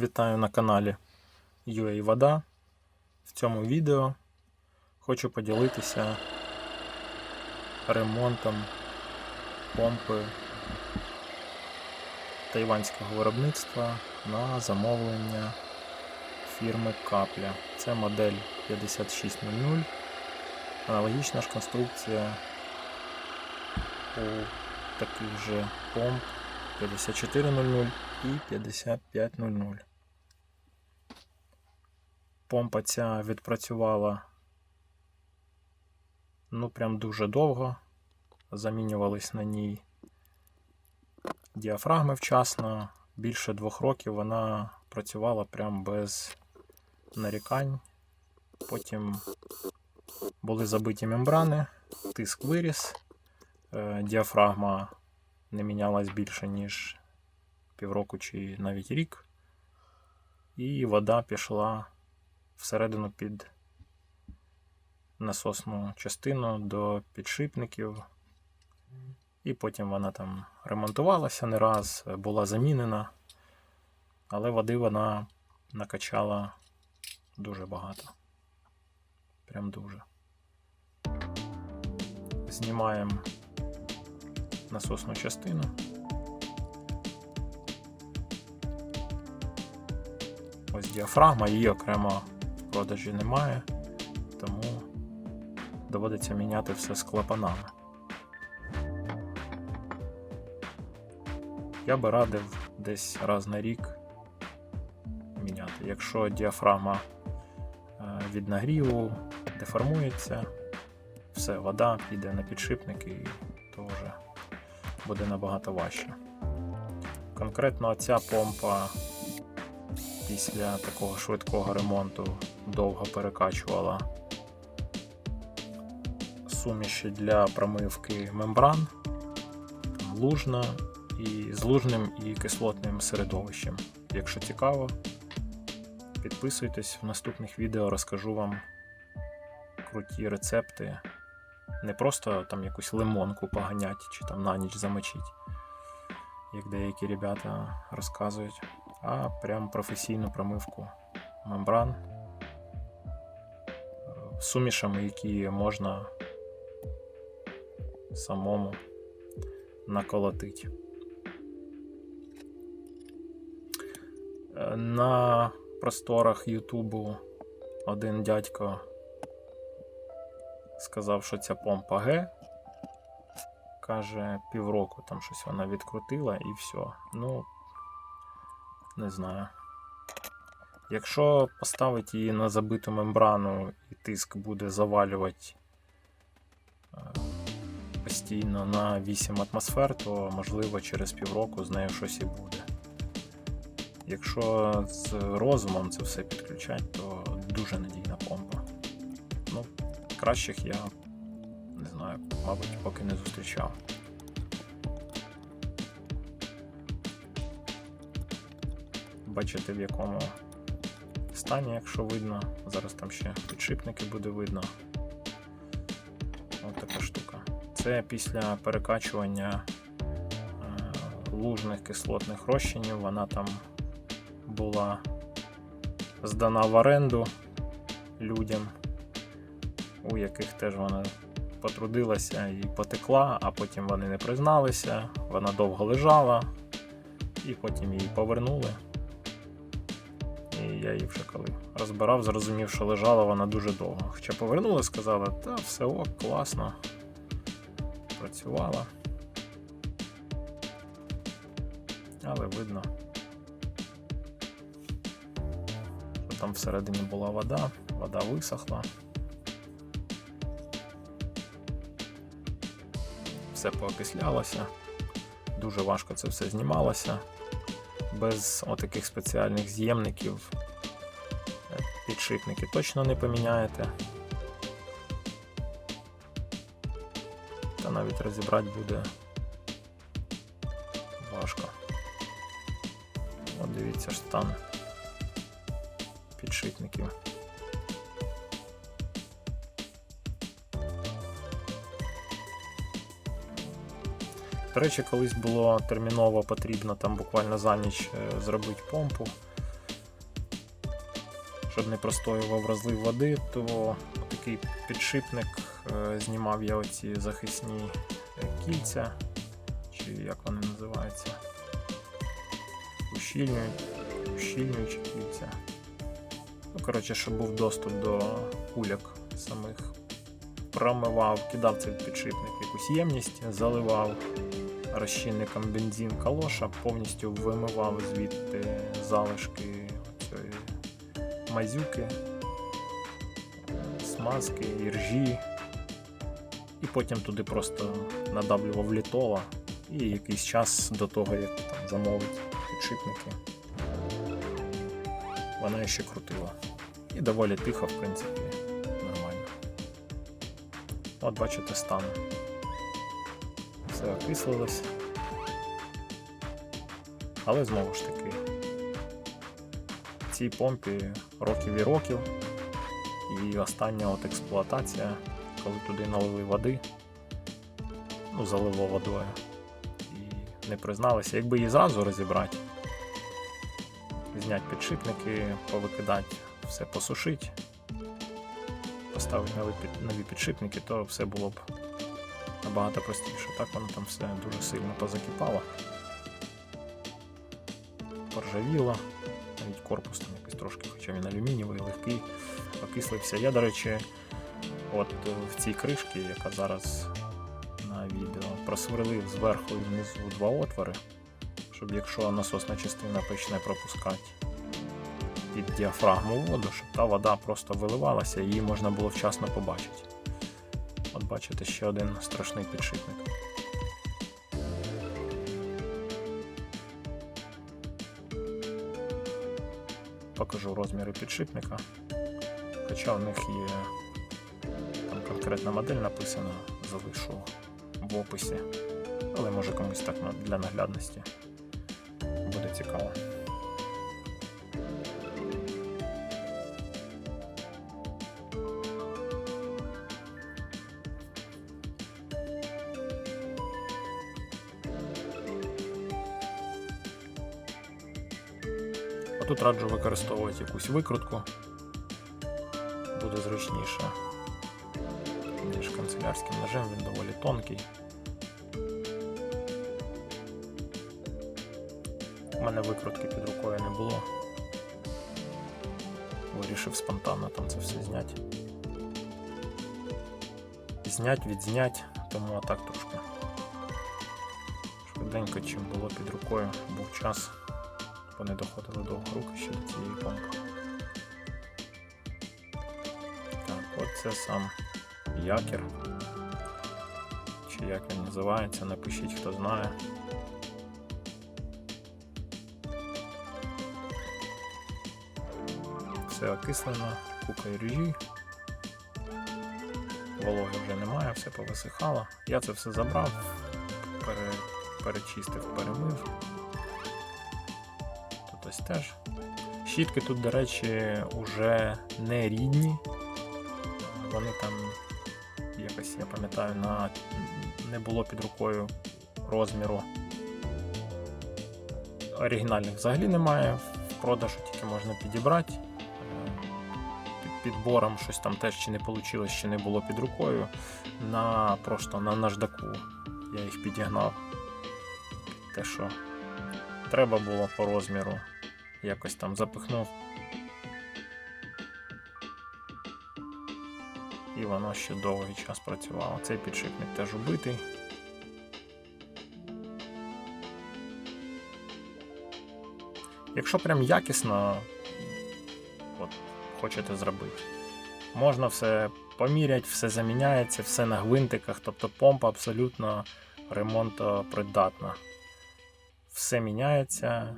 Вітаю на каналі UA Вода. В цьому відео хочу поділитися ремонтом помпи тайванського виробництва на замовлення фірми Капля. Це модель 5600. Аналогічна ж конструкція у таких же помп 5400 і 5500. Помпа ця відпрацювала ну прям дуже довго. Замінювались на ній діафрагми вчасно. Більше двох років вона працювала прям без нарікань. Потім були забиті мембрани, тиск виріс, е, діафрагма не мінялась більше, ніж півроку чи навіть рік. І вода пішла всередину під насосну частину до підшипників. І потім вона там ремонтувалася не раз, була замінена, але води вона накачала дуже багато. Прям дуже. Знімаємо насосну частину. Ось діафрагма, її окремо в продажі немає, тому доводиться міняти все з клапанами. Я би радив десь раз на рік міняти. Якщо діафрагма е, від нагріву деформується, все, вода піде на підшипники і то вже буде набагато важче. Конкретно ця помпа після такого швидкого ремонту довго перекачувала суміші для промивки мембран, лужна і з лужним і кислотним середовищем. Якщо цікаво, підписуйтесь в наступних відео, розкажу вам круті рецепти. Не просто там якусь лимонку поганять чи там на ніч замочить, як деякі ребята розказують, а прям професійну промивку мембран е, сумішами, які можна самому наколотити. Е, На просторах Ютубу один дядько сказав, що ця помпа Г. Каже, півроку там щось вона відкрутила і все. Ну, не знаю. Якщо поставити її на забиту мембрану і тиск буде завалювати е, постійно на 8 атмосфер, то можливо через півроку з нею щось і буде. Якщо з розумом це все підключати, то дуже надійна помпа. Ну, кращих я не знаю, мабуть, поки не зустрічав. Бачите, в якому стані, якщо видно. Зараз там ще підшипники буде видно. Ось така штука. Це після перекачування е, лужних кислотних розчинів. Вона там була здана в оренду людям, у яких теж вона потрудилася і потекла, а потім вони не призналися, вона довго лежала, і потім її повернули. Я її вже коли розбирав, зрозумів, що лежала вона дуже довго. Хоча повернули, сказали, та все ок, класно, працювала. Але видно, що там всередині була вода, вода висохла. Все поокислялося, дуже важко це все знімалося. Без отаких спеціальних з'ємників підшипники точно не поміняєте. Та навіть розібрати буде важко. От дивіться ж стан підшипників. До речі, колись було терміново потрібно там буквально за ніч е, зробити помпу. Щоб не простоював розлив води, то такий підшипник е, знімав я оці захисні е, кільця, чи як вони називаються, ущільнюючі кільця. Ну, коротше, щоб був доступ до кульок самих. Промивав, кидав цей підшипник якусь ємність, заливав розчинником бензин калоша, повністю вимивав звідти залишки мазюки, смазки, іржі. І потім туди просто надавлював літола і якийсь час до того, як там замовить підшипники, вона ще крутила. І доволі тихо, в принципі, нормально. От бачите стан. Все окислилось. Але знову ж таки, цій помпі років і років. І остання от експлуатація, коли туди налили води, ну, залило водою. І не призналися, якби її зразу розібрати, зняти підшипники, повикидати, все посушити, поставити нові, підшипники, то все було б набагато простіше. Так воно там все дуже сильно позакипало. Поржавіло, корпус там якийсь трошки, хоча він алюмінієвий, легкий, окислився. Я, до речі, от е, в цій кришці, яка зараз на відео, просверлив зверху і внизу два отвори, щоб якщо насосна частина почне пропускати під діафрагму воду, щоб та вода просто виливалася і її можна було вчасно побачити. От бачите, ще один страшний підшипник. Покажу розміри підшипника. Хоча в них є там конкретна модель написана, залишу в описі. Але може комусь так для наглядності буде цікаво. А тут раджу використовувати якусь викрутку. Буде зручніше, ніж канцелярським ножем, він доволі тонкий. У мене викрутки під рукою не було. Вирішив спонтанно там це все зняти. Знять, відзнять, тому атак трошки. Швиденько, чим було під рукою, був час бо не доходили довго руки ще до цієї помпи. Так, от сам якір. Чи як він називається, напишіть, хто знає. Все окислено, купа ріжі. Вологи вже немає, все повисихало. Я це все забрав, пере, перечистив, перемив. Ось теж. Щітки тут, до речі, уже не рідні. Вони там якось, я пам'ятаю, на не було під рукою розміру. Оригінальних взагалі немає. В продажу тільки можна підібрати. Е, Під підбором щось там теж чи не вийшло, чи не було під рукою. На просто на наждаку я їх підігнав. Те, що треба було по розміру. Якось там запихнув. І воно ще довгий час працювало. Цей підшипник теж убитий. Якщо прям якісно от, хочете зробити, можна все поміряти, все заміняється, все на гвинтиках, тобто помпа абсолютно ремонтопридатна. Все міняється,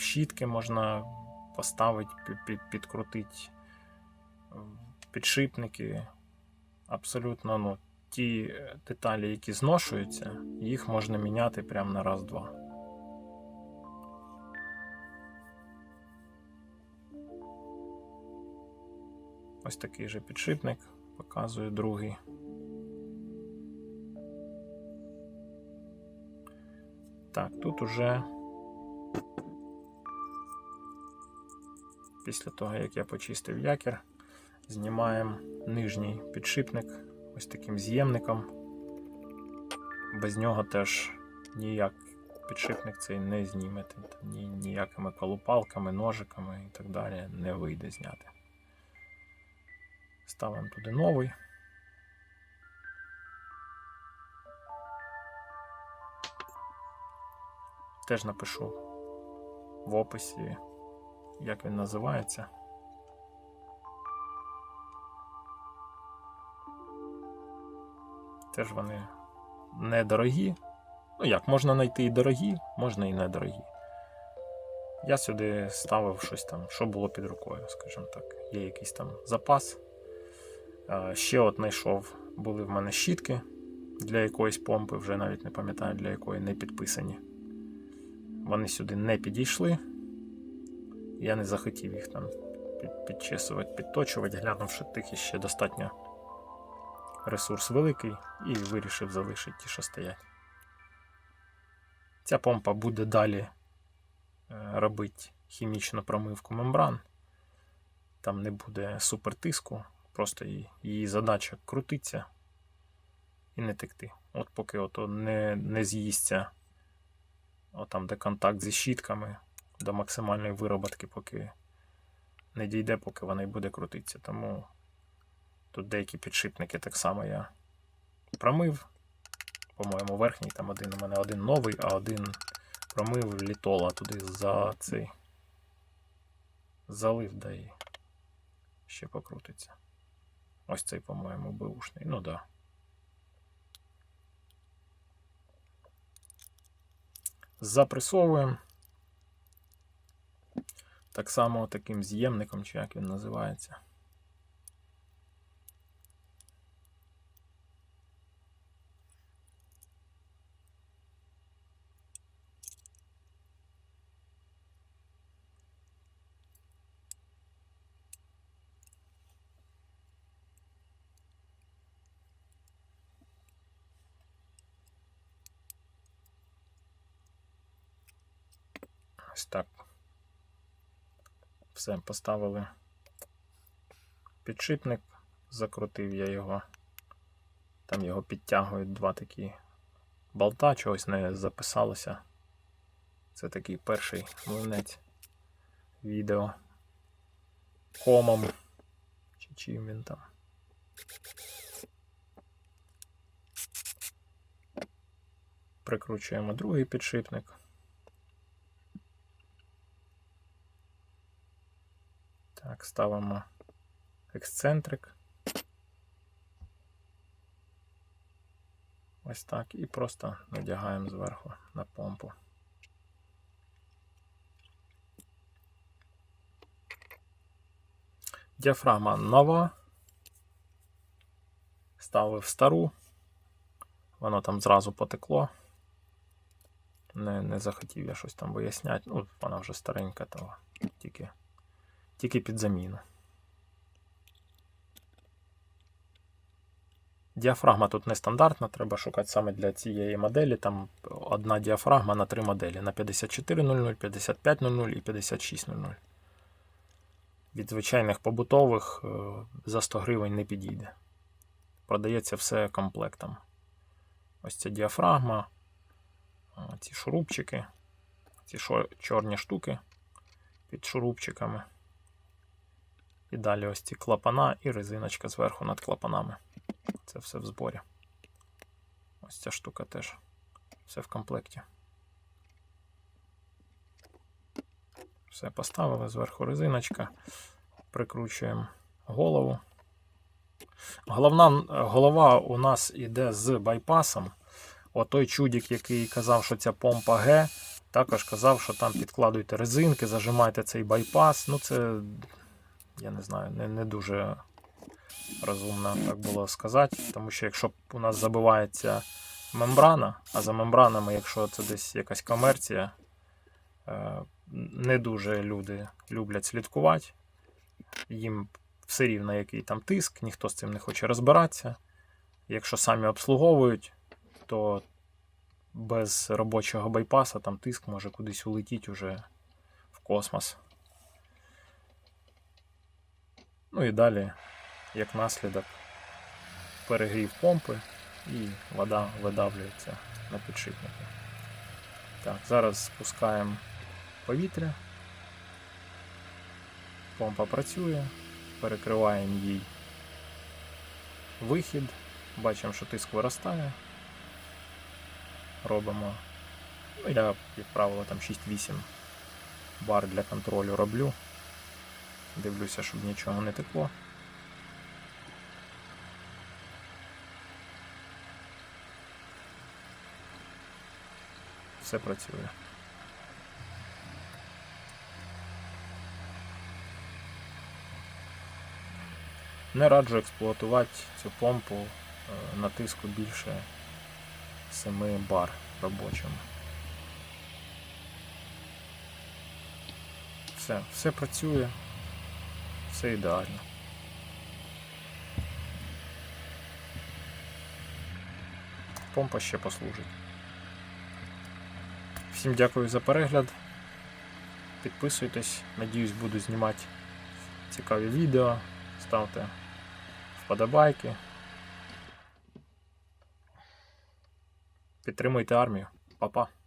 щітки можна поставити, пі- пі- підкрутити підшипники. Абсолютно ну, ті е, деталі, які зношуються, їх можна міняти прямо на раз-два. Ось такий же підшипник, показую другий. Так, тут уже Після того, як я почистив якір, знімаємо нижній підшипник ось таким з'ємником. Без нього теж ніяк підшипник цей не знімете. Ні, ніякими колупалками, ножиками і так далі не вийде зняти. Ставимо туди новий. Теж напишу в описі, як він називається. Теж вони недорогі. Ну як, можна знайти і дорогі, можна і недорогі. Я сюди ставив щось там, що було під рукою, скажімо так. Є якийсь там запас. Е, Ще от знайшов, були в мене щітки для якоїсь помпи, вже навіть не пам'ятаю, для якої не підписані. Вони сюди не підійшли. Я не захотів їх там підчесувати, підточувати, глянув, що тих іще достатньо ресурс великий, і вирішив залишити ті, що стоять. Ця помпа буде далі е, робити хімічну промивку мембран. Там не буде супертиску, просто її, задача крутиться і не текти. От поки ото не, не з'їсться отам, де контакт зі щітками до максимальної вироботки, поки не дійде, поки вона й буде крутитися. Тому тут деякі підшипники так само я промив. По-моєму, верхній там один у мене один новий, а один промив літола туди за цей залив, да і ще покрутиться. Ось цей, по-моєму, беушний. Ну да. Запресовуємо. Так само таким з'ємником, чи як він називається. Ось так. Все, поставили підшипник, закрутив я його. Там його підтягують два такі болта, чогось не записалося. Це такий перший млинець відео комом. Чи чим він там. Прикручуємо другий підшипник. Так, ставимо ексцентрик. Ось так. І просто надягаємо зверху на помпу. Діафрагма нова. Ставив стару. Воно там зразу потекло. Не, не захотів я щось там виясняти. Ну, вона вже старенька, то тільки тільки під заміну. Діафрагма тут нестандартна, треба шукати саме для цієї моделі. Там одна діафрагма на три моделі: на 5400, 5500 і 5600. Від звичайних побутових е, за 100 гривень не підійде. Продається все комплектом. Ось ця діафрагма, е, ці шурупчики, ці чорні штуки під шурупчиками. І далі ось ці клапана і резиночка зверху над клапанами. Це все в зборі. Ось ця штука теж. Все в комплекті. Все поставили, зверху резиночка. Прикручуємо голову. Головна, голова у нас іде з байпасом. Отой чудік, який казав, що ця помпа Г, також казав, що там підкладуйте резинки, зажимайте цей байпас. Ну, це я не знаю, не, не дуже розумно так було сказати. Тому що якщо у нас забивається мембрана, а за мембранами, якщо це десь якась комерція, е, не дуже люди люблять слідкувати. Їм все рівно, який там тиск, ніхто з цим не хоче розбиратися. Якщо самі обслуговують, то без робочого байпаса там тиск може кудись улетіти уже в космос. Ну і далі, як наслідок, перегрів помпи і вода видавлюється на підшипники. Так, зараз спускаємо повітря. Помпа працює, перекриваємо їй вихід, бачимо, що тиск виростає. Робимо. Ну, я, як правило, там 6-8 бар для контролю роблю. Дивлюся, щоб нічого не текло. Все працює. Не раджу експлуатувати цю помпу е, на тиску більше 7 бар робочому. Все, все працює, все ідеально. Помпа ще послужить. Всім дякую за перегляд. Підписуйтесь, надіюсь, буду знімати цікаві відео. Ставте вподобайки. Підтримуйте армію. Па-па.